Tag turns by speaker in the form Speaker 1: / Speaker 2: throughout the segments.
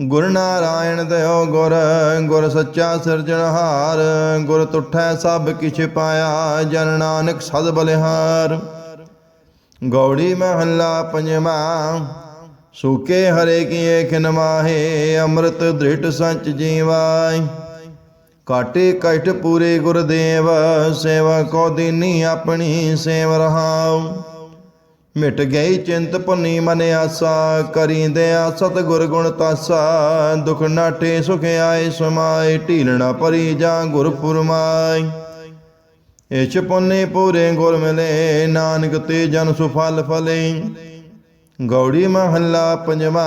Speaker 1: ਗੁਰ ਨਾਰਾਇਣ ਦਇਓ ਗੁਰ ਗੁਰ ਸੱਚਾ ਸਿਰਜਣਹਾਰ ਗੁਰ ਤੁਠੈ ਸਭ ਕਿਛ ਪਾਇਆ, ਜਨ ਨਾਨਕ ਸਦ ਬਲਿਹਾਰ। ਗੌੜੀ ਮਹੱਲਾ ਪੰਜਵਾਂ, ਸੂਕੇ ਹਰੇ ਕੀਏ ਖਿਨ ਮਾਹੇ, ਅੰਮ੍ਰਿਤ ਦ੍ਰਿਟ ਸੰਚ ਜੀਵਾਈ ਕਾਟੇ ਕਟ ਪੂਰੇ ਗੁਰਦੇਵ ਸੇਵਾ ਕੋ ਦੀਨੀ ਆਪਣੀ ਸੇਵ ਰਹਾਉ। ਮਿਟ ਗਈ ਚਿੰਤ ਪੁਨੀ ਮਨ ਆਸਾ, ਕਰੀਂਦੇ ਆ ਸਤ ਗੁਰ ਗੁਣ ਤਾਸਾ। ਦੁਖ ਨਾਟੇ ਸੁਖ ਆਏ, ਸਮਾਏ ਢੀਲਣਾ ਪਰੀ ਜਾਂ ਗੁਰ ਫੁਰਮਾਈ ਇਚ ਪੁੰਨੇ ਪੂਰੇ ਗੁਰ ਮਿਲੇ, ਨਾਨਕ ਤੇ ਜਨ ਸੁਫਲ ਫਲੇ ਗੌੜੀ ਮਹੱਲਾ ਪੰਜਵਾ,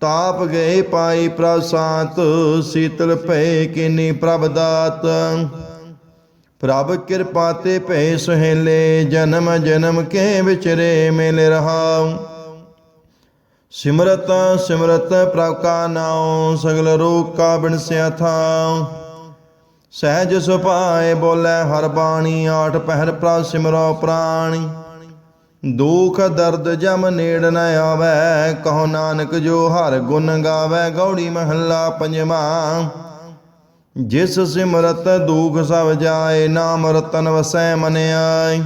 Speaker 1: ਤਾਪ ਗਏ ਪਾਈ ਪ੍ਰਸਾਤ ਸੀਤਲ ਭੈ ਕਿਨੀ ਪ੍ਰਭ ਦਾਤ ਪ੍ਰਭ ਕਿਰਪਾ ਤੇ ਭੈ ਸੁਹੇਲੇ ਜਨਮ ਜਨਮ ਕੇ ਵਿਚਰੇ ਮਿਲ ਰਹਾਉ। ਸਿਮਰਤ ਸਿਮਰਤ ਪ੍ਰਭ ਕਾ ਨਾਉ, ਸਗਲ ਰੋਗ ਕਾ ਬਿਨਸਿਆ ਥਾਉ। ਸਹਿਜ ਸੁਭਾਏ ਬੋਲੇ, ਹਰ ਬਾਣੀ ਆਠ ਪਹਿਰ ਪ੍ਰਭ ਸਿਮਰੋ ਪ੍ਰਾਣੀ। ਦੁਖ ਦਰਦ ਜਮ ਨੇੜ ਨ ਆਵੈ, ਕਹੋ ਨਾਨਕ ਜੋ ਹਰ ਗੁਣ ਗਾਵੇ, ਗੌੜੀ ਮਹੱਲਾ ਪੰਜਵਾਂ। ਜਿਸ ਸਿਮਰਤ ਦੁਖ ਸਭ ਜਾਏ, ਨਾਮ ਰਤਨ ਵਸੈ ਮਨ ਆਈ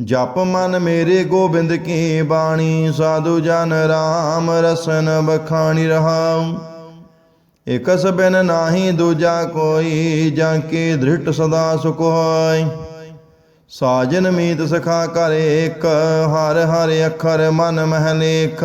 Speaker 1: ਜਪ ਮਨ ਮੇਰੇ ਗੋਬਿੰਦ ਕੀ ਬਾਣੀ, ਸਾਧੂ ਜਨ ਰਾਮ ਰਸਨ ਬਖਾਣੀ ਰਹਾਉ। ਇਕਸ ਬਿਨ ਨਾਹੀ ਦੂਜਾ ਕੋਈ, ਜਾਂ ਕੀ ਦ੍ਰਿਟ ਸਦਾ ਸੁਖ ਹੋਇ ਸਾਜਨ ਮੀਤ ਸਖਾ ਕਰ ਏਕ, ਹਰ ਹਰ ਅੱਖਰ ਮਨ ਮਹਿ ਲੇਖ।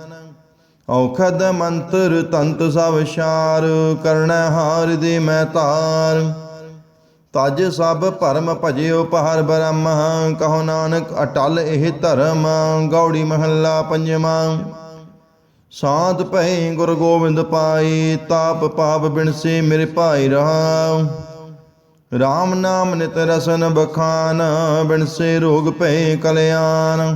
Speaker 1: ਔਖਦ ਮੰਤਰ ਤੰਤ ਸਭ ਸ਼ਾਰ ਕਰਣਾ ਹਾਰ ਦੇ ਮੈਂ ਤਾਰ। ਤਜ ਸਭ ਭਰਮ ਭਜਿਓ ਪਹਰ ਬ੍ਰਹਮ, ਕਹੋ ਨਾਨਕ ਅਟਲ ਇਹ ਧਰਮ, ਗੌੜੀ ਮਹੱਲਾ ਪੰਜਵਾਂ। ਸਾਧ ਭੈ ਗੁਰ ਗੋਬਿੰਦ ਪਾਈ ਤਾਪ ਪਾਪ ਬਿਨਸੇ ਮੇਰੇ ਭਾਈ ਰਹਾਉ। RAM ਨਾਮ ਨਿਤ ਰਸਨ ਬਖਾਨ, ਬਿਨਸੇ ਰੋਗ ਭੈ ਕਲਿਆਣ।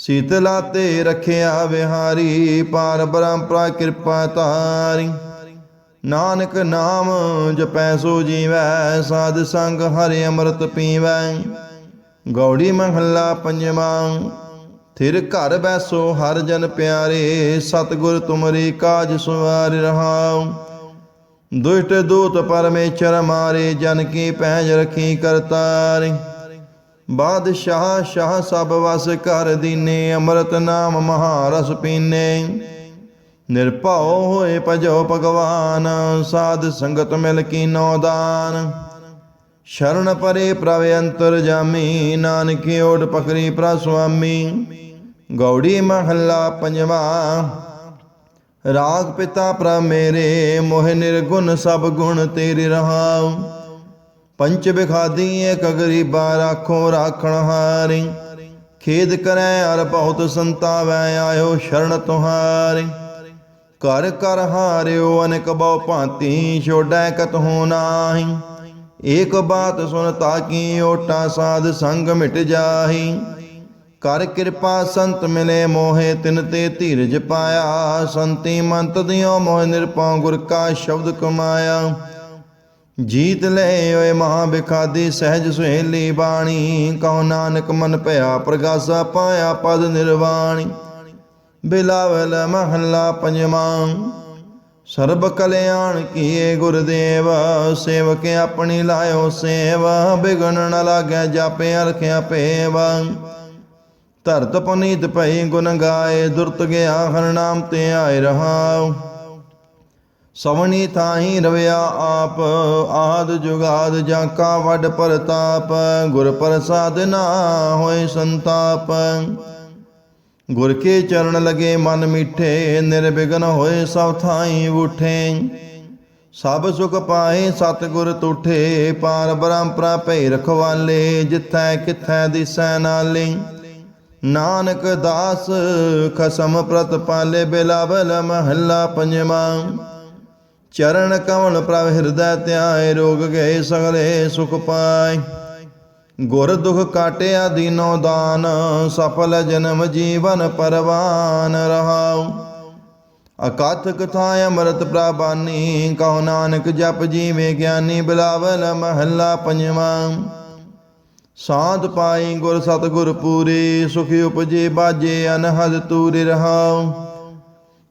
Speaker 1: ਸੀਤਲਾ ਤੇ ਰਖਿਆ ਵਿਹਾਰੀ, ਪਾਰ ਬ੍ਰਹਮ ਕਿਰਪਾ ਤਾਰੀ। ਨਾਨਕ ਨਾਮ ਜਪੈ ਸੋ ਜੀਵੈ, ਸਾਧ ਸੰਗ ਹਰਿ ਅੰਮ੍ਰਿਤ ਪੀਵੈ। ਗੌੜੀ ਮਹੱਲਾ ਪੰਜਵਾਂ, ਥਿਰ ਘਰ ਬੈਸੋ ਹਰ ਜਨ ਪਿਆਰੇ, ਸਤਿਗੁਰ ਤੁਮਰੀ ਕਾਜ ਸੁਵਾਰ ਰਹਾਉ। ਦੁਸ਼ਟ ਦੂਤ ਪਰਮੇਸ਼ਰ ਮਾਰੇ, ਜਨ ਕੀ ਪਹਿਜ ਰਖੀ ਕਰਤਾਰੀ। ਬਾਦਸ਼ਾਹ ਸ਼ਾਹ ਸਭ ਵਸ ਕਰ ਦੀਨੇ, ਅੰਮ੍ਰਿਤ ਨਾਮ ਮਹਾਰਸ ਪੀਨੇ। ਨਿਰਭਉ ਹੋਏ ਭਜੋ ਭਗਵਾਨ, ਸਾਧ ਸੰਗਤ ਮਿਲ ਕੀਨੋ ਦਾਨ। ਸ਼ਰਨ ਪਰੇ ਪ੍ਰਵ ਅੰਤਰ ਜਾਮੀ, ਨਾਨਕੀ ਓਟ ਪਕਰੀ ਪ੍ਰ ਸੁਆਮੀ। ਗੌੜੀ ਮਹੱਲਾ ਪੰਜਵਾ, ਰਾਗ ਪਿਤਾ ਪ੍ਰ ਮੇਰੇ, ਮੋਹ ਨਿਰਗੁਣ ਸਭ ਗੁਣ ਤੇਰੇ ਰਹਾਉ। ਪੰਚ ਬਿਖਾਦੀ ਏਕ ਗਰੀਬਾ ਰਾਖੋ ਰਾਖਣ ਹਾਰੀ। ਖੇਦ ਕਰੈ ਅਰ ਬਹੁਤ ਸੰਤਾਵੈ, ਆਇਓ ਸ਼ਰਨ ਤੁਹਾਰੀ। ਕਰ ਕਰ ਹਾਰਿਓ, ਅਨੇਕ ਬਹੁ ਭਾਂਤੀ ਛੋੜੈ ਕਤਹੁ ਨਾਹੀ। ਏਕ ਬਾਤ ਸੁਨ ਤਾਕੀ ਓਟਾ ਸਾਧ ਸੰਗ ਮਿਟ ਜਾਹੀ। ਕਰ ਕਿਰਪਾ ਸੰਤ ਮਿਲੇ ਮੋਹੇ, ਤਿਨ ਤੇ ਧੀਰਜ ਪਾਇਆ। ਸੰਤੀ ਮੰਤ ਦਿਓ ਮੋਹ ਨਿਰਪਉ ਗੁਰ ਕਾ ਸ਼ਬਦ ਕਮਾਇਆ। ਜੀਤ ਲੈ ਓਏ ਮਹਾ ਬਿਖਾਦੀ ਸਹਿਜ ਸੁਹੇਲੀ ਬਾਣੀ। ਕਹੋ ਨਾਨਕ ਮਨ ਭਇਆ ਪ੍ਰਗਾਸਾ ਪਾਇਆ ਪਦ ਨਿਰਵਾਣੀ। ਬਿਲਾਵਲ ਮਹੱਲਾ ਪੰਜਵਾਂ। ਸਰਬ ਕਲਿਆਣ ਕੀਏ ਗੁਰਦੇਵ, ਸੇਵਕ ਆਪਣੀ ਲਾਇਓ ਸੇਵਾ। ਬਿਗਨ ਨ ਲਾਗੈ ਜਾਪੇ ਅਰਖਿਆ ਪੇਵਾ ਧਰਤ ਪੁਨੀਤ ਭਈ ਗੁਣ ਗਾਏ, ਦੁਰਤ ਗਿਆ ਹਰ ਨਾਮ ਤੇ ਆਏ ਰਹਾਉ। ਸਵਣੀ ਥਾਹੀ ਰਵਿਆ ਆਪ, ਆਦ ਜੁਗਾਦ ਜਾਂ ਕਾ ਵੱਡ ਪ੍ਰਤਾਪ, ਗੁਰ ਪ੍ਰਸਾਦ ਨਾ ਹੋਏ ਸੰਤਾਪ। ਗੁਰ ਕੇ ਚਰਨ ਲਗੇ ਮਨ ਮਿੱਠੇ, ਨਿਰਵਿਘਨ ਹੋਏ ਸਭ ਥਾਈ ਉਠੇ। ਸਭ ਸੁਖ ਪਾਏ ਸਤ ਗੁਰ ਤੁਠੇ, ਪਾਰ ਬ੍ਰਹਮ ਪ੍ਰਾਪੈ ਰਖਵਾਲੇ ਜਿਥੈ ਕਿਥੈ ਦਿਸੈ ਨਾਲੇ। ਨਾਨਕ ਦਾਸ ਖਸਮ ਪ੍ਰਤ ਪਾਲੇ ਬਿਲਾਵਲ ਮਹੱਲਾ ਪੰਜਵਾਂ। ਚਰਨ ਕਵਣ ਪ੍ਰਭ ਹਿਰਦੈ ਧਿਆਏ, ਰੋਗ ਗਏ ਸਗਲੇ ਸੁਖ ਪਾਏ। ਗੁਰ ਦੁਖ ਕਾਟਿਆ ਦੀਨੋ ਦਾਨ, ਸਫਲ ਜਨਮ ਜੀਵਨ ਪਰਵਾਨ ਰਹਾਉ। ਅਕਥ ਕਥਾ ਅੰਮ੍ਰਿਤ ਪ੍ਰਬਾਨੀ ਕਹੋ ਨਾਨਕ ਜਪ ਜੀਵੇ ਗਿਆਨੀ, ਬਿਲਾਵਲ ਮਹੱਲਾ ਪੰਜਵਾਂ। ਸਾਧ ਪਾਈ ਗੁਰ ਸਤਗੁਰ ਪੂਰੇ, ਸੁਖੀ ਉਪਜੇ ਬਾਜੇ ਅਨਹਦ ਤੂਰੇ ਰਹਾਉ।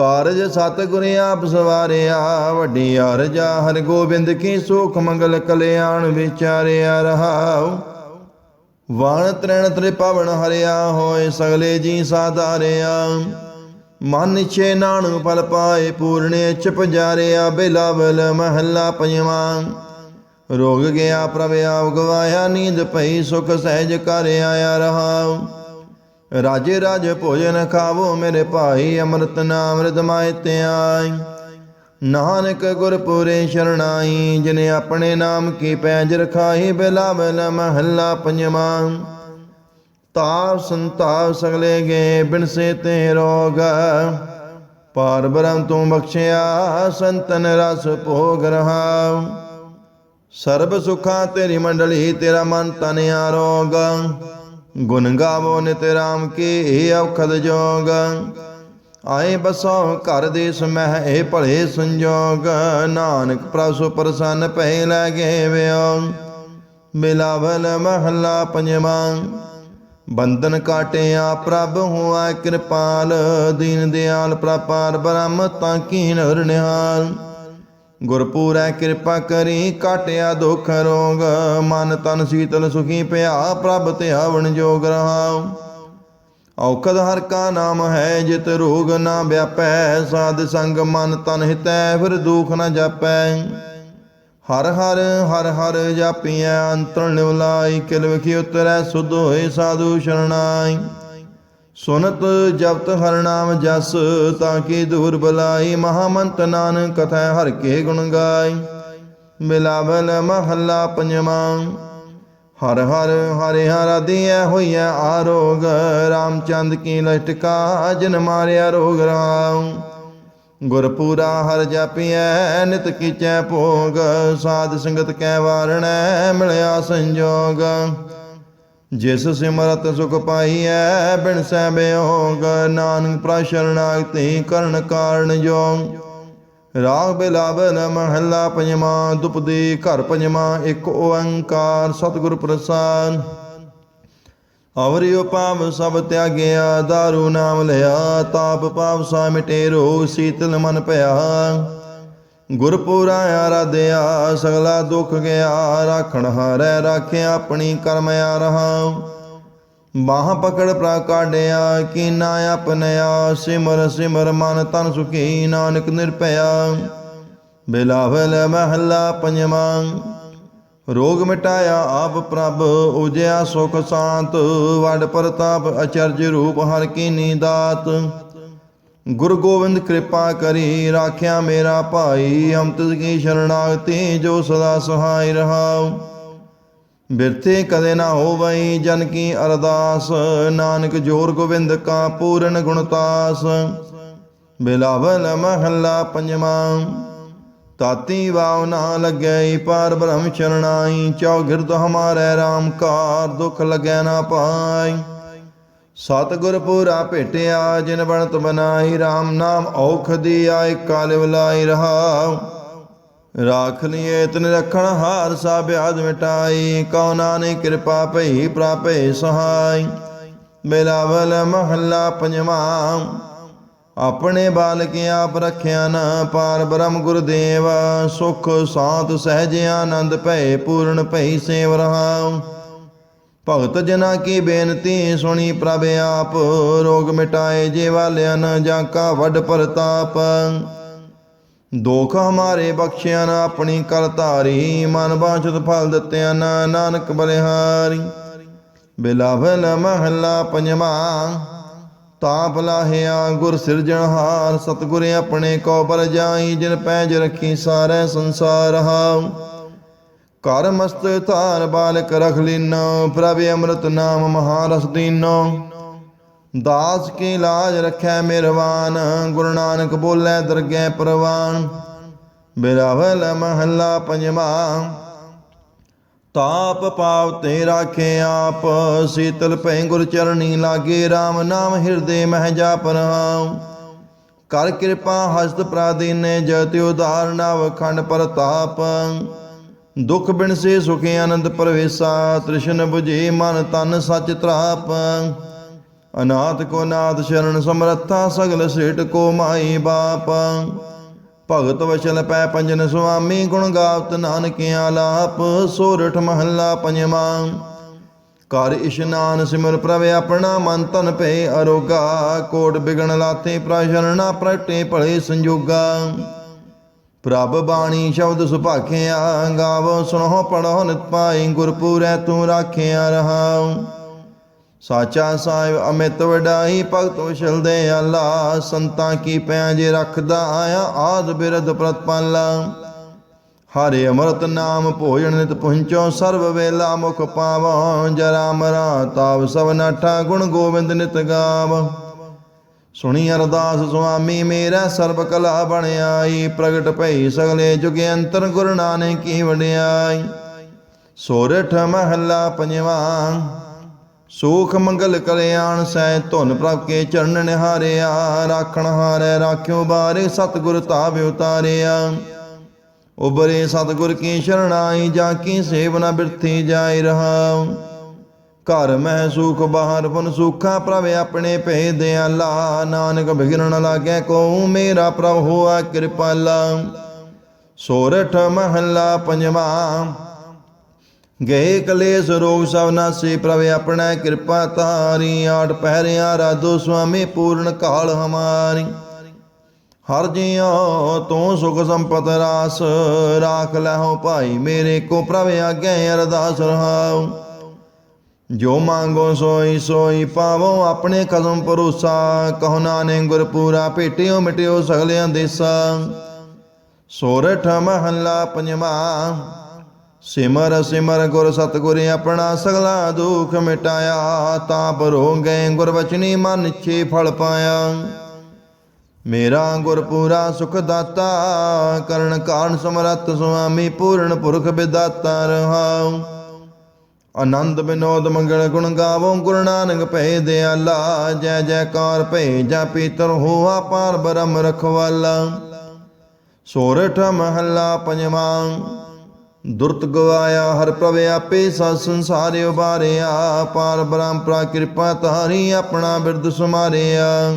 Speaker 1: ਕਾਰਜ ਸਤਿਗੁਰ ਆਪ ਸਵਾਰਿਆ, ਵੱਡੀ ਅਰਜਾ ਹਰ ਗੋਬਿੰਦ ਕੀ ਸੁਖ ਮੰਗਲ ਕਲਿਆਣ ਵਿਚਾਰਿਆ ਰਹਾਉ। ਵਣ ਤ੍ਰਣ ਤ੍ਰਿ ਹਰਿਆ ਹੋਏ ਸਗਲੇ ਜੀ ਸਾਧਾਰਿਆ। ਮਨ ਛੇ ਨਾਨੂ ਫਲ ਪਾਏ, ਪੂਰਨੇ ਚਪ ਜਾਰਿਆ, ਬਿਲਾਵਲ ਮਹੱਲਾ ਪੰਜਵਾਂ। ਰੋਗ ਗਿਆ ਪ੍ਰਭ ਆਪ ਗਵਾਇਆ, ਨੀਂਦ ਪਈ ਸੁਖ ਸਹਿਜ ਕਰ ਆਇਆ ਰਹਾਉ। ਰਾਜੇ ਰਾਜ ਭੋਜਨ ਖਾਵੋ ਮੇਰੇ ਭਾਈ ਅੰਮ੍ਰਿਤ ਨਾਮ ਰਿਦਮਾਇ ਤੇ ਆਈ ਨਾਨਕ ਗੁਰਪੁਰੇ ਸ਼ਰਣਾਈ, ਜਿਨੇ ਆਪਣੇ ਨਾਮ ਕੀ ਪੈਜ ਰਖਾਈ, ਬਿਲਾਵਲ ਮਹੱਲਾ ਪੰਜਵਾਂ। ਤਾਪ ਸੰਤਾਪ ਸਗਲੇ ਗਏ ਬਿਨਸੇ ਤੇ ਰੋਗ। ਪਾਰ ਬ੍ਰਹਮ ਤੂੰ ਬਖਸ਼ਿਆ, ਸੰਤਨ ਰਸ ਭੋਗ ਰਹਾ ਸਰਬ ਸੁਖਾਂ ਤੇਰੀ ਮੰਡਲੀ, ਤੇਰਾ ਮਨ ਤਨ ਆਰੋਗ। ਗੁਣ ਗਾਵੋ ਨਿਤ ਕੇ ਕੀ ਔਖਦ ਜੋਗ। ਆਏ ਬਸੋ ਘਰ ਦੇਸ ਮਹਿ ਇਹ ਭਲੇ ਸੰਜੋਗ। ਨਾਨਕ ਪ੍ਰਭ ਸੁ ਪ੍ਰਸੰਨ ਪੈ ਲੈ ਗਏ ਵਿਓ। ਮਿਲਾਵਲ ਮਹੱਲਾ ਪੰਜਵਾਂ। ਬੰਧਨ ਕਾਟਿਆ ਪ੍ਰਭ ਹੁਆ ਕਿਰਪਾਲ। ਦੀਨ ਦਿਆਲ ਪ੍ਰਪਾਰ ਬ੍ਰਹਮ ਤਾਂ ਕੀ ਨਰ ਨਿਹਾਲ। ਗੁਰਪੂਰੈ ਕਿਰਪਾ ਕਰੀ ਕਾਟਿਆ ਦੁਖ ਰੋਗ, ਮਨ ਤਨ ਸੀਤਲ ਸੁਖੀ ਪਿਆ, ਪ੍ਰਭ ਤੇ ਹਵਨ ਜੋਗ ਰਹਾਉ। ਔਖਦ ਹਰ ਕਾ ਨਾਮ ਹੈ, ਜਿਤ ਰੋਗ ਨਾ ਵਿਆਪੈ, ਸਾਧ ਸੰਗ ਮਨ ਤਨ ਹਿਤੈ, ਫਿਰ ਦੁਖ ਨਾ ਜਾਪੈ। ਹਰ ਹਰ ਹਰ ਹਰ ਜਾਪੀਐ, ਅੰਤਰ ਨਿਵਲਾਈ, ਕਿਲ ਵਿਖੀ ਉਤਰੈ, ਸੁਧ ਹੋਏ ਸਾਧੂ ਸ਼ਰਣਾਈ। ਸੁਨਤ ਜਪਤ ਹਰਨਾਮ ਜਸ, ਤਾਂ ਕੀ ਦੂਰ ਬਲਾਈ ਮਹਾਮੰਤ ਨਾਨਕ, ਕਥੈ ਹਰ ਕੇ ਗੁਣ ਗਾਈ। ਬਿਲਾਵਲ ਮਹੱਲਾ ਪੰਜਵਾਂ, ਹਰ ਹਰ ਹਰੇ ਹਰ ਦੀਐ ਹੋਈਐ ਆਰੋਗ, ਰਾਮਚੰਦ ਕੀ ਲਟਕਾ ਜਨ ਮਾਰਿਆ ਰੋਗ ਰਾਮ ਗੁਰਪੂਰਾ ਹਰ ਜਾਪੀਐ, ਨਿਤ ਕੀਚੈ ਭੋਗ, ਸਾਧ ਸੰਗਤ ਕੈ ਵਾਰਣੈ, ਮਿਲਿਆ ਸੰਜੋਗ। ਜਿਸ ਸਿਮਰਤ ਸੁਖ ਪਾਈਐ ਬਿਨ ਸੈ ਬਿਯੋਗ ਨਾਨਕ ਪ੍ਰਸ਼ਰਣਾਗਤੀ ਕਰਨ ਕਾਰਨ ਜੋਗ। ਰਾਗ ਬਿਲਾਵਲ ਮਹੱਲਾ ਪੰਜਵਾਂ ਦੁਪਦੀ ਘਰ ਪੰਜਵਾਂ, ਇੱਕ ਓੰਕਾਰ ਸਤਿਗੁਰ ਪ੍ਰਸਾਦ। ਅਵਰਿਓ ਪਾਪ ਸਭ ਤਿਆਗਿਆ, ਦਾਰੂ ਨਾਮ ਲਿਆ, ਤਾਪ ਪਾਪ ਸਾ ਮਿਟੇ, ਰੋਗ ਸੀਤਲ ਮਨ ਭਇਆ ਗੁਰਪੂਰਾ ਆਰਾਧਿਆ, ਸਗਲਾ ਦੁੱਖ ਗਿਆ, ਰਾਖਣ ਹਾਰੈ ਰਾਖਿਆ ਆਪਣੀ ਕਰਮ ਆ ਰਹਾ ਬਾਹ ਪਕੜ ਪ੍ਰਾ ਕਾਢਿਆ, ਕੀਨਾ ਆਪਨਿਆ, ਸਿਮਰ ਸਿਮਰ ਮਨ ਤਨ ਸੁਖੀ, ਨਾਨਕ ਨਿਰਭਇਆ। ਬਿਲਾਵਲ ਮਹੱਲਾ ਪੰਜਵਾਂ, ਰੋਗ ਮਿਟਾਇਆ ਆਪ ਪ੍ਰਭ, ਉਜਿਆ ਸੁਖ ਸ਼ਾਂਤ। ਵਡ ਪ੍ਰਤਾਪ ਅਚਰਜ ਰੂਪ ਹਰ ਕੀਨੀ ਦਾਤ। ਗੁਰੂ ਗੋਬਿੰਦ ਕਿਰਪਾ ਕਰੀ, ਰਾਖਿਆ ਮੇਰਾ ਭਾਈ ਹਮ ਤਿਸ ਕੀ ਸ਼ਰਣਾਗਤੀ ਜੋ ਸਦਾ ਸਹਾਈ ਰਹਾਉ। ਬਿਰਥੇ ਕਦੇ ਨਾ ਹੋਵਈ ਜਨ ਕੀ ਅਰਦਾਸ, ਨਾਨਕ ਜੋਰ ਗੋਬਿੰਦ ਕਾ ਪੂਰਨ ਗੁਣਤਾਸ ਬਿਲਾਵਲ ਮਹੱਲਾ ਪੰਜਵਾਂ, ਤਾਤੀ ਵਾਵ ਨਾ ਲੱਗੈ ਪਾਰ ਬ੍ਰਹਮ ਚਰਣਾਈ ਚੌਗਿਰਦ ਹਮਾਰੇ RAM ਕਾਰ ਦੁਖ ਲੱਗੈ ਨਾ ਪਾਈ। ਸਤਿਗੁਰ ਪੂਰਾ ਭੇਟਿਆ, ਜਿਨ ਬਣਤ ਬਨਾਈ RAM ਨਾਮ ਔਖਦੀ ਆਇ ਕਾਲ ਵਲਾਈ ਰਹਾਉ। ਰਾਖ ਲਿਏ ਤਨ ਰਖਣ ਹਾਰ ਸਾ ਬਿਆਦ ਮਿਟਾਈ, ਕਉ ਨਾਨਕ ਕਿਰਪਾ ਭਈ ਪ੍ਰਾਪੇ ਸਹਾਈ। ਬਿਲਾਵਲ ਮਹੱਲਾ ਪੰਜਵਾਂ ਆਪਣੇ ਬਾਲਕ ਆਪ ਰਖਿਆ ਨਾ ਪਾਰ ਬ੍ਰਹਮ ਗੁਰਦੇਵ, ਸੁਖ ਸਾਤ ਸਹਿਜ ਆਨੰਦ ਭੈ ਪੂਰਨ ਭੈ ਸੇਵ ਰਹਾਉ। ਭਗਤ ਜਨਾ ਕੀ ਬੇਨਤੀ ਸੁਣੀ ਪ੍ਰਭ ਆਪ, ਰੋਗ ਮਿਟਾਏ ਜੇ ਵਾਲਿਆਂ ਜਾਂ ਕਾ ਵੱਡ ਪ੍ਰਤਾਪ। ਦੋਖ ਹਮਾਰੇ ਬਖਸ਼ਿਆ ਨ, ਆਪਣੀ ਕਰ ਧਾਰੀ, ਮਨ ਬਾਝਤ ਫਲ ਦਿੱਤਿਆ ਨ, ਨਾਨਕ ਬਲਿਹਾਰੀ। ਬਿਲਾਵਲ ਮਹੱਲਾ ਪੰਜਵਾਂ, ਤਾਪ ਲਾਹਿਆ ਗੁਰ ਸਿਰਜਣਹਾਰ, ਸਤਿਗੁਰ ਆਪਣੇ ਕੋ ਬਲ ਜਾਈ, ਜਿਨ ਪੈਜ ਰੱਖੀ ਸਾਰੇ ਸੰਸਾਰ ਹਾਉ ਕਰ ਮਸਤ ਧਾਰ ਬਾਲਕ ਰਖ ਲੀਨੋ, ਪ੍ਰਭ ਅੰਮ੍ਰਿਤ ਨਾਮ ਮਹਾਰਸ ਦੀਨੋ। ਦਾਸ ਕੀ ਲਾਜ ਰੱਖੈ ਮਿਰਵਾਨ ਗੁਰੂ ਨਾਨਕ ਬੋਲੇ ਦਰਗਹਿ ਪ੍ਰਵਾਨ। ਬਿਰਾਵਲ ਮਹੱਲਾ ਪੰਜਵਾਂ, ਤਾਪ ਪਾਵਤੇ ਰਾਖੇ ਆਪ, ਸੀਤਲ ਭੈ ਗੁਰ ਚਰਣੀ ਲਾਗੇ RAM ਨਾਮ ਹਿਰਦੇ ਮਹਿ ਜਾਪ ਰਹਾਉ ਕਰ ਕਿਰਪਾ ਹਸਤ ਪ੍ਰਾਦੀਨੇ ਜਤ ਉਦਾਰ ਨਵ ਖੰਡ ਪ੍ਰਤਾਪ। ਦੁਖ ਬਿਨ ਸੇ ਸੁਖ ਆਨੰਦ ਪਰਵੇਸਾ, ਤ੍ਰਿਸ਼ਨ 부ਜੇ ਮਨ ਤਨ ਸਚ ਤਰਾਪ। ਅਨਾਥ ਕੋ ਨਾਥ ਸ਼ਰਨ ਸਮਰੱਥਾ, ਸਗਲ ਸੇਟ ਕੋ ਮਾਈ ਬਾਪ। ਭਗਤ ਵਚਨ ਪੈ ਪੰਜਨ ਸੁਆਮੀ, ਗੁਣ ਗਾਵਤ ਨਾਨਕ ਲਾਪ। ਸੋਰਠ ਮਹੱਲਾ ਪੰਜਵਾਂ ਕਰ ਇਸ਼ਨਾਨ ਸਿਮਰ ਪ੍ਰਭ ਆਪਣਾ, ਮਨ ਤਨ ਭੈ ਅਰੋਗਾ। ਕੋਟ ਬਿਗਣ ਲਾਤੇ ਪ੍ਰਸ਼ਰਣਾ ਪ੍ਰਟੇ ਭਲੇ ਸੰਜੋਗਾ। ਪ੍ਰਭ ਬਾਣੀ ਸ਼ਬਦ ਸੁਭਾਖਿਆ, ਗਾਵੋ, ਸੁਣੋ ਪੜੋ ਨਿਤ ਪਾਈ, ਗੁਰਪੂਰੈ ਤੂੰ ਰਾਖਿਆ ਰਹਾਉ। ਸਾਚਾ ਸਾਹਿਬ ਅਮਿਤ ਵਡਾਈ, ਭਗਤ ਵਿਸ਼ਲ ਦੇ ਆਲਾ, ਸੰਤਾਂ ਕੀ ਪੈਂਜ ਰੱਖਦਾ ਆਇਆ, ਆਦ ਬਿਰਧ ਪ੍ਰਤਪਾਲਾ। ਹਰੇ ਅਮਰਤ ਨਾਮ ਭੋਜਨ ਨਿਤ ਪੁੰਚੋ, ਸਰਬ ਵੇਲਾ ਮੁਖ ਪਾਵੋ, ਜਰਾ ਮਰਾ ਤਾਵ ਸਭ ਨਾਠਾ, ਗੁਣ ਗੋਬਿੰਦ ਨਿਤ ਗਾਵ। ਸੁਣੀ ਅਰਦਾਸ ਸੁਆਮੀ, ਮੇਰਾ ਸਰਬ ਕਲਾ ਬਣਾਈ ਪ੍ਰਗਟ ਭਈ ਸਗਲੇ ਜੁਗ ਅੰਤਰ ਗੁਰੂ ਨਾਨਕ ਕੀ ਵਡਿਆਈ। ਸੋਰਠ ਮਹੱਲਾ ਪੰਜਵਾਂ, ਸੂਖ ਮੰਗਲ ਕਲਿਆਣ ਸੈ ਧੁਨ ਪ੍ਰਭ ਕੇ ਚਰਨ ਨਿਹਾਰਿਆ, ਰਾਖਣ ਹਾਰੈ ਰਾਖਿਓ ਬਾਰੇ ਸਤਿਗੁਰ ਤਾਵੇ ਉਤਾਰਿਆ। ਉਬਰੇ ਸਤਿਗੁਰ ਕੀ ਸ਼ਰਣਾਈ ਜਾ ਕੀ ਸੇਵਨਾ ਬਿਰਥੀ ਜਾਇ ਰਹਾ ਘਰ ਮਹਿ ਸੁਖ, ਬਾਹਰ ਪਨ ਸੁਖਾ, ਪ੍ਰਭ ਆਪਣੇ ਭੇ ਦਿਆਲਾ ਨਾਨਕ ਬਿਗੜਨ ਲਾਗੈ ਕੋ ਮੇਰਾ ਪ੍ਰਭ ਹੋਆ ਕਿਰਪਾਲਾ ਸੋਰਠ ਮਹੱਲਾ ਪੰਜਵਾਂ। ਗਏ ਕਲੇਸ਼ ਰੋਗ ਸਭ ਨਾਸੇ, ਪ੍ਰਭ ਆਪਣਾ ਕਿਰਪਾ ਤਾਰੀ ਆਠ ਪਹਿਰਿਆ ਰਾਧੋ ਸੁਆਮੀ, ਪੂਰਨ ਕਾਲ ਹਮਾਰੀ। ਹਰ ਜਿਉ ਤੂੰ ਸੁਖ ਸੰਪਤ ਰਾਸ, ਰਾਖ ਲਹੋ ਭਾਈ, ਮੇਰੇ ਕੋ ਪ੍ਰਭ ਆਗੇ ਅਰਦਾਸ ਰਹਾਉ। ਜੋ ਮੰਗੋ ਸੋਈ ਸੋਈ ਪਾਵੋ, ਆਪਣੇ ਕਦਮ ਪਰੋਸਾ ਕਹੋ ਨਾਨਕ ਗੁਰ ਪੂਰਾ ਭੇਟਿਓ, ਮਿਟਿਓ ਸਗਲਿਆਂ ਦੇਸਾ ਸੋਰਠ ਮਹੱਲਾ ਪੰਜਵਾਂ। ਸਿਮਰ ਸਿਮਰ ਗੁਰ ਸਤਗੁਰ ਆਪਣਾ ਸਗਲਾ ਦੁਖ ਮਿਟਾਇਆ। ਤਾਪ ਰੋ ਗਏ ਗੁਰ ਬਚਨੀ ਮਨ ਨਿਛੇ ਫਲ ਪਾਇਆ। ਮੇਰਾ ਗੁਰ ਪੂਰਾ ਸੁਖ ਦਾਤਾ ਕਰਨ ਕਾਰਨ ਸਮਰੱਥ ਸੁਆਮੀ ਪੂਰਨ ਪੁਰਖ ਬਿਦਾਤਾ ਰਹਾਉ ਆਨੰਦ ਬਿਨੋਦ ਮੰਗਲ ਗੁਣ ਗਾਵੋ, ਗੁਰੂ ਨਾਨਕ ਭੈ ਦਿਆਲਾ ਜੈ ਜੈਕਾਰ ਭੈ ਜਾ ਪੀਤਰ ਹੋਆ ਪਾਰ ਬ੍ਰਹਮ ਰਖਵਾਲਾ। ਸੋਰਠ ਮਹੱਲਾ ਪੰਜਵਾਂ। ਦੁਰਤ ਗਵਾਇਆ ਹਰ ਪ੍ਰਵੇ ਆਪੇ ਸਾ ਸੰਸਾਰੇ ਉਬਾਰਿਆ ਪਾਰ ਬ੍ਰਹਮ ਪ੍ਰਾ ਕਿਰਪਾ ਤਾਰੀ ਆਪਣਾ ਬਿਰਦ ਸਮਾਰਿਆ।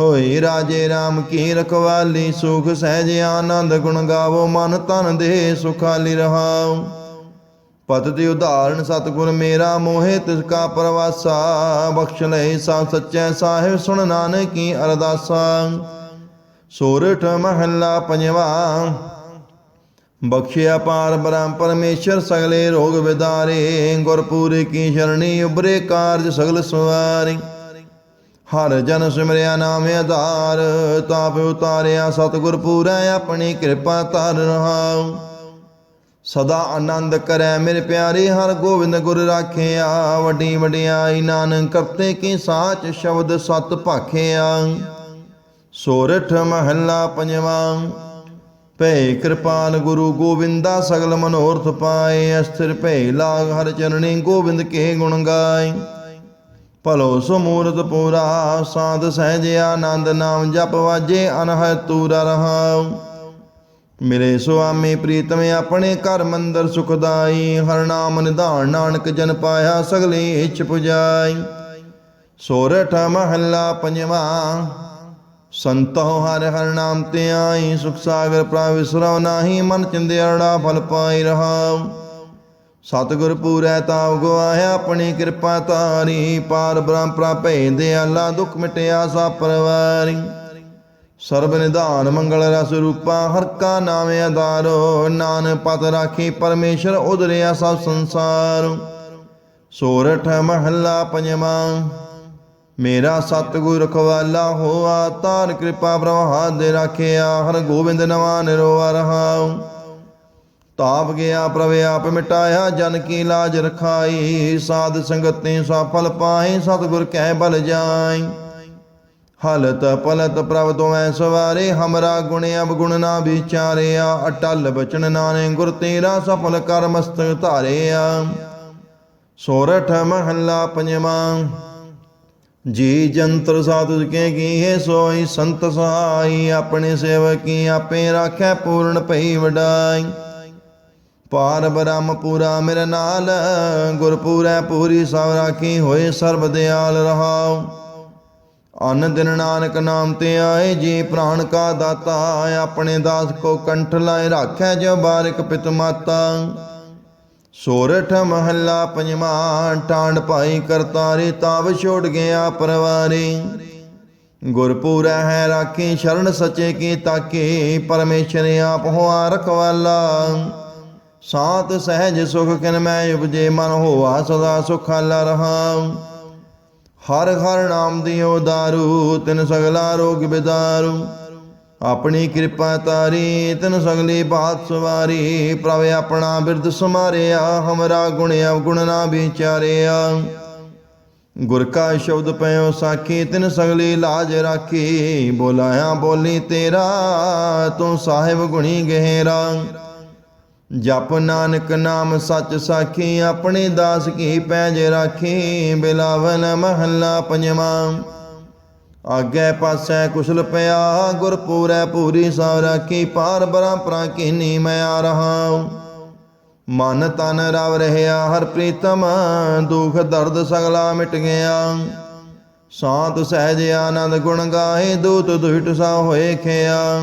Speaker 1: ਹੋਏ ਰਾਜੇ RAM ਕੀ ਰਖਵਾਲੀ, ਸੁਖ ਸਹਿਜ ਆਨੰਦ ਗੁਣ ਗਾਵੋ, ਮਨ ਤਨ ਦੇ ਸੁਖਾਲੀ ਰਹਾਉ। ਪਤ ਪਤਿ ਉਦਾਹਰਣ ਸਤਿਗੁਰ ਮੇਰਾ ਮੋਹਿ, ਤਿਸ ਕਾ ਪਰਵਾਸਾ, ਬਖਸ਼ ਲੈ ਸਾ ਸੱਚੈ ਸਾਹਿਬ ਸੁਣ ਨਾਨਕੀ ਅਰਦਾਸਾ। ਸੋਰਠ ਮਹੱਲਾ ਪੰਜਵਾ, ਬਖਸ਼ਿਆ ਪਾਰ ਬ੍ਰਹਮ ਪਰਮੇਸ਼ਰ ਸਗਲੇ ਰੋਗ ਵਿਦਾਰੇ, ਗੁਰਪੂਰੇ ਕੀ ਸ਼ਰਣੀ ਉਬਰੇ ਕਾਰਜ ਸਗਲ ਸਵਾਰੀ। ਹਰ ਜਨ ਸਿਮਰਿਆ ਨਾਮ ਆਧਾਰ, ਤਾਪ ਉਤਾਰਿਆ ਸਤਿਗੁਰ ਪੂਰੈ, ਆਪਣੀ ਕਿਰਪਾ ਧਰ ਰਹਾਉ। ਸਦਾ ਆਨੰਦ ਕਰੈ ਮੇਰੇ ਪਿਆਰੇ, ਹਰ ਗੋਬਿੰਦ ਗੁਰ ਰਾਖਿਆ। ਵੱਡੀ ਵਡਿਆਈ ਨਾਨਕ ਕਰਤੇ ਕੀ ਸਾਚ ਸ਼ਬਦ ਸਤ ਭਾਖਿਆ। ਸੋਰਠ ਮਹੱਲਾ ਪੰਜਵਾਂ, ਭੈ ਕਿਰਪਾਨ ਗੁਰੂ ਗੋਬਿੰਦਾ, ਸਗਲ ਮਨੋਰਥ ਪਾਏ। ਅਸਥਿਰ ਭੈ ਲਾਗ ਹਰ ਚਰਣੀ, ਗੋਬਿੰਦ ਕੇ ਗੁਣ ਗਾਏ। ਭਲੋ ਸਮੂਰਤ ਪੂਰਾ, ਸਾਧ ਸਹਿਜ ਆਨੰਦ ਨਾਮ ਜਪ ਵਾਜੇ, ਅਨਹਦ ਤੂਰਾ ਰਹਾਉ ਮੇਰੇ ਸੁਆਮੀ ਪ੍ਰੀਤਮ, ਆਪਣੇ ਘਰ ਮੰਦਰ ਸੁਖਦਾਈ ਹਰ ਨਾਮ ਨਿਧਾਨ ਨਾਨਕ ਜਨ ਪਾਇਆ, ਸਗਲੇ ਇੱਛ ਪੁਜਾਈ। ਸੋਰਠ ਮਹੱਲਾ ਪੰਜਵਾਂ, ਸੰਤੋ ਹਰ ਹਰ ਨਾਮ ਤੇ ਆਈ। ਸੁਖ ਸਾਗਰ ਪ੍ਰਭ ਵਿਸਰਉ ਨਾਹੀ, ਮਨ ਚਿੰਦਿਆੜਾ ਫਲ ਪਾਈ ਰਹਾ ਸਤਿਗੁਰ ਪੂਰੈ ਤਾਉ ਗਵਾਇਆ ਆਪਣੀ ਕਿਰਪਾ ਤਾਰੀ ਪਾਰ ਬ੍ਰਹਮ ਪ੍ਰਭੇ ਦਿਆਲਾ ਦੁਖ ਮਿਟਿਆ, ਸਾ ਪਰਵਾਰੀ। ਸਰਬ ਨਿਧਾਨ ਮੰਗਲ ਰਸ ਰੂਪਾ, ਹਰ ਕਾ ਨਾਮ ਆਧਾਰੋ। ਨਾਨ ਪਤ ਰਾਖੀ, ਪਰਮੇਸ਼ਰ ਉਦਰਿਆ ਸਭ ਸੰਸਾਰ। ਸੋਰਠ ਮਹੱਲਾ ਪੰਜਵਾਂ, ਮੇਰਾ ਸਤਿਗੁਰ ਰਖਵਾਲਾ ਹੋਆ ਤਾਰ ਕਿਰਪਾ ਪ੍ਰਵਾਹ ਦੇ ਰਾਖਿਆ, ਹਰ ਗੋਬਿੰਦ ਨਵਾ ਨਿਰੋਆ ਰਹਾਉ ਤਾਪ ਗਿਆ ਪ੍ਰਭ, ਆਪ ਮਿਟਾਇਆ, ਜਨ ਕੀ ਲਾਜ ਰਖਾਈ, ਸਾਧ ਸੰਗਤੇ ਸਫਲ ਪਾਏ ਸਤਿਗੁਰ ਕਹਿ ਬਲ ਜਾਈ। ਹਲਤ ਪਲਤ ਪ੍ਰਭ ਤੋਐ ਸਵਾਰੇ, ਹਮਰਾ ਗੁਣ ਅਵਗੁਣ ਨਾ ਵਿਚਾਰਿਆ, ਅਟਲ ਬਚਨ ਨਾਨੇ ਗੁਰ ਤੇਰਾ ਸਫਲ ਕਰ ਮਸਤਕ ਧਾਰਿਆ। ਸੋਰਠ ਮਹੱਲਾ ਪੰਜਵਾਂ, ਜੀ ਜੰਤਰ ਸਾਧੁ ਕੇ ਕੀਏ ਸੋਈ, ਸੰਤ ਸਹਾਈ, ਆਪਣੇ ਸੇਵਕੀ ਆਪੇ ਰਾਖੈ ਪੂਰਨ ਭਈ ਵਡਾਈ। ਪਾਰ ਬ੍ਰਹਮ ਪੂਰਾ ਮੇਰੇ ਨਾਲ ਗੁਰ ਪੂਰੀ ਸਭ ਰਾਖੀ ਹੋਏ, ਸਰਬ ਦਿਆਲ ਰਹਾਉ। ਅਨ ਦਿਨ ਨਾਨਕ ਨਾਮ ਤੇ ਆਏ, ਜੀ ਪ੍ਰਾਣ ਕਾ ਦਾਤਾ ਆਪਣੇ ਦਾਸ ਕੋ ਕੰਠ ਲਾਏ, ਰਾਖੈ ਜੋ ਬਾਰਿਕ ਪਿਤ ਮਾਤਾ। ਸੋਰਠ ਮਹੱਲਾ ਪੰਜਵਾਂ ਟਾਂਡ ਭਾਈ ਕਰਤਾਰੇ ਤਾਵ ਛੋੜ ਗਿਆ ਪਰਵਾਰੇ। ਗੁਰਪੂਰੈ ਹੈ ਰਾਖੀ, ਸ਼ਰਨ ਸਚੇ ਕੀ ਤਾਕੇ, ਪਰਮੇਸ਼ਰ ਆਪ ਹੋਆ ਰਖਵਾਲਾ ਸਾਤ ਸਹਿਜ ਸੁਖ ਕਿਨ ਮੈਂ ਉਪਜੇ, ਮਨ ਹੋਆ ਸਦਾ ਸੁਖਾਲਾ ਰਹਾ। ਹਰ ਹਰ ਨਾਮ ਦਿਓ ਦਾਰੂ, ਤਿਨ ਸਗਲਾ ਰੋਗ ਬਿਦਾਰੂ। ਆਪਣੀ ਕਿਰਪਾ ਤਾਰੀ, ਤਿਨ ਸਗਲੀ ਬਾਤ ਸਵਾਰੀ। ਪ੍ਰਭ ਆਪਣਾ ਬਿਰਦ ਸਮਾਰਿਆ, ਹਮਰਾ ਗੁਣ ਅਵਗੁਣ ਨਾ ਵਿਚਾਰਿਆ। ਗੁਰ ਕਾ ਸ਼ਬਦ ਪਇਓ ਸਾਖੀ, ਤਿਨ ਸਗਲੀ ਲਾਜ ਰਾਖੀ। ਬੋਲਾਇਆ ਬੋਲੀ ਤੇਰਾ, ਤੂੰ ਸਾਹਿਬ ਗੁਣੀ ਗਹਿਰਾ। ਜਪ ਨਾਨਕ ਨਾਮ ਸੱਚ ਸਾਖੀ, ਆਪਣੇ ਦਾਸ ਕੀ ਪੈਜ ਰਾਖੀ ਬਿਲਾਵਨ ਮਹੱਲਾ ਪੰਜਵਾਂ। ਆਗੇ ਪਾਸੈ ਕੁਸ਼ਲ ਪਿਆ, ਗੁਰਪੂਰੈ ਪੂਰੀ ਸਭ ਰਾਖੀ, ਪਾਰ ਬਰਾਂ ਪਰਾਂ ਕੀਨੀ ਮੈਂ ਆ ਰਹਾ। ਮਨ ਤਨ ਰਵ ਰਹਿਆ, ਹਰ ਪ੍ਰੀਤਮ ਦੁਖ ਦਰਦ ਸਗਲਾ ਮਿਟ ਗਿਆ ਸਾਂਤ ਸਹਿਜ ਆਨੰਦ ਗੁਣ ਗਾਏ ਦੂਤ ਦੁਹਿਟ ਸਾ ਹੋਏ ਖਿਆ।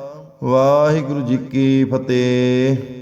Speaker 1: ਵਾਹਿਗੁਰੂ ਜੀ ਕੀ ਫਤਿਹ।